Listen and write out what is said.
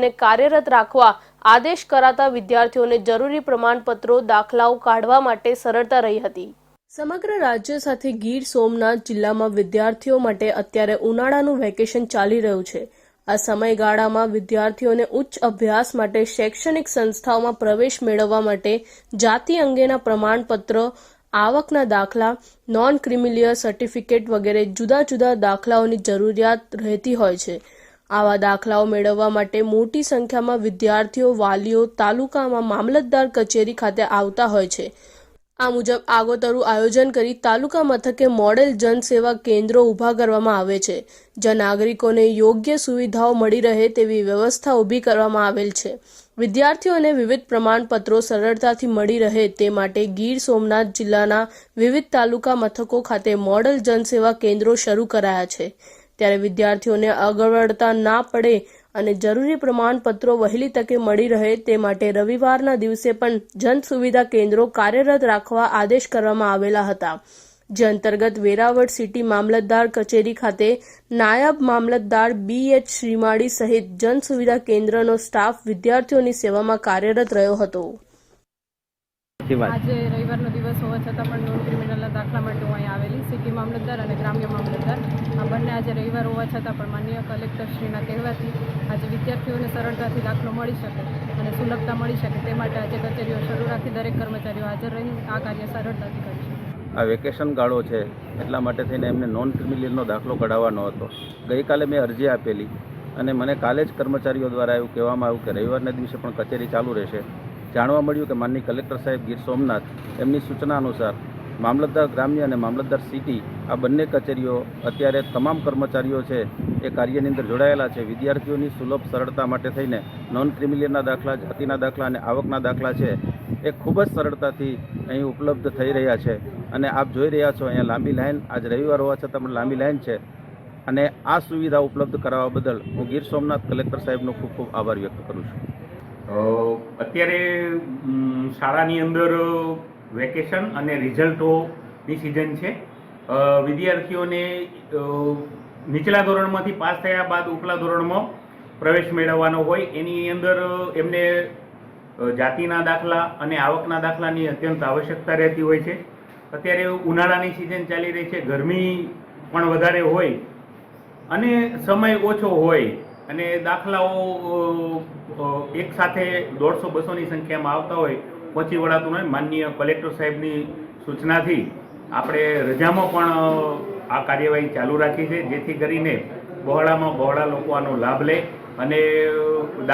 કેન્દ્રને કાર્યરત રાખવા આદેશ કરાતા વિદ્યાર્થીઓને જરૂરી પ્રમાણપત્રો, દાખલાઓ કાઢવા માટે સરળતા રહી હતી. સમગ્ર રાજ્ય સાથે ગીર સોમનાથ જિલ્લામાં વિદ્યાર્થીઓ માટે અત્યારે ઉનાળાનું વેકેશન ચાલી રહ્યું છે. આ સમયગાળામાં વિદ્યાર્થીઓને ઉચ્ચ અભ્યાસ માટે શૈક્ષણિક સંસ્થાઓમાં પ્રવેશ મેળવવા માટે જાતિ અંગેના પ્રમાણપત્રો, આવકના દાખલા નોન ક્રિમિલિયર સર્ટિફિકેટ વગેરે જુદા જુદા દાખલાઓની જરૂરિયાત રહેતી હોય છે. આવા દાખલાઓ મેળવવા માટે મોટી સંખ્યામાં વિદ્યાર્થીઓ, વાલીઓ, તાલુકામાં મામલતદાર કચેરી ખાતે આવતા હોય છે. આ મુજબ આગોતરું આયોજન કરી તાલુકા મથકે મોડેલ જનસેવા કેન્દ્રો ઊભા કરવામાં આવે છે, જ્યાં નાગરિકોને યોગ્ય સુવિધાઓ મળી રહે તેવી વ્યવસ્થા ઊભી કરવામાં આવેલ છે. વિદ્યાર્થીઓને વિવિધ પ્રમાણપત્રો સરળતાથી મળી રહે તે માટે ગીર સોમનાથ જિલ્લાના વિવિધ તાલુકા મથકો ખાતે મોડલ જનસેવા કેન્દ્રો શરૂ કરાયા છે. ત્યારે વિદ્યાર્થીઓને અગવડતા ના પડે અને જરૂરી પ્રમાણપત્રો વહેલી તકે મળી રહે તે માટે રવિવારના દિવસે પણ જન સુવિધા કેન્દ્રો કાર્યરત રાખવા આદેશ કરવામાં આવેલા હતા. જે અંતર્ગત વેરાવળ સિટી મામલતદાર કચેરી ખાતે નાયબ મામલતદાર બી એચ શ્રીમાળી સહિત જન સુવિધા કેન્દ્રનો સ્ટાફ વિદ્યાર્થીઓની સેવામાં કાર્યરત રહ્યો હતો. સાચી વાત. આજે રવિવારનો દિવસ હોવા છતાં પણ નોન ક્રિમિનલના દાખલા માટે હું અહીંયા આવેલી સિટી મામલતદાર અને ગ્રામ્ય મામલતદાર. આ બંને આજે રવિવાર હોવા છતાં પણ માન્ય કલેક્ટરશ્રીના કહેવાથી આજે વિદ્યાર્થીઓને સરળતાથી દાખલો મળી શકે અને સુલભતા મળી શકે તે માટે આજે કચેરીઓ શરૂ રાખી દરેક કર્મચારીઓ હાજર રહી આ કાર્ય સરળતાથી કરી શકે. આ વેકેશન ગાળો છે એટલા માટે થઈને એમને નોન ક્રિમિનલનો દાખલો કઢાવવાનો હતો. ગઈકાલે મેં અરજી આપેલી અને મને કાલે જ કર્મચારીઓ દ્વારા એવું કહેવામાં આવ્યું કે રવિવારના દિવસે પણ કચેરી ચાલુ રહેશે. જાણવા મળ્યું કે માનની કલેક્ટર સાહેબ ગીર સોમનાથ એમની સૂચના અનુસાર મામલતદાર ગ્રામ્ય અને મામલતદાર સિટી આ બંને કચેરીઓ અત્યારે તમામ કર્મચારીઓ છે એ કાર્યની અંદર જોડાયેલા છે. વિદ્યાર્થીઓની સુલભ સરળતા માટે થઈને નોન ક્રિમિલિયરના દાખલા, જાતિના દાખલા અને આવકના દાખલા છે એ ખૂબ જ સરળતાથી અહીં ઉપલબ્ધ થઈ રહ્યા છે. અને આપ જોઈ રહ્યા છો અહીંયા લાંબી લાઈન, આજ રવિવાર હોવા છતાં પણ લાંબી લાઈન છે. અને આ સુવિધા ઉપલબ્ધ કરાવવા બદલ હું ગીર સોમનાથ કલેક્ટર સાહેબનો ખૂબ ખૂબ આભાર વ્યક્ત કરું છું. અત્યારે શાળાની અંદર વેકેશન અને રિઝલ્ટોની સિઝન છે. વિદ્યાર્થીઓને નીચલા ધોરણમાંથી પાસ થયા બાદ ઉપલા ધોરણમાં પ્રવેશ મેળવવાનો હોય, એની અંદર એમને જાતિના દાખલા અને આવકના દાખલાની અત્યંત આવશ્યકતા રહેતી હોય છે. અત્યારે ઉનાળાની સિઝન ચાલી રહી છે, ગરમી પણ વધારે હોય અને સમય ઓછો હોય. અને દાખલાઓ એક સાથે દોઢસો, બસોની સંખ્યામાં આવતા હોય, પહોંચી વળાતું હોય, માનનીય કલેક્ટર સાહેબની સૂચનાથી આપણે રજામાં પણ આ કાર્યવાહી ચાલુ રાખી છે, જેથી કરીને બહોળામાં બહોળા લોકો આનો લાભ લે અને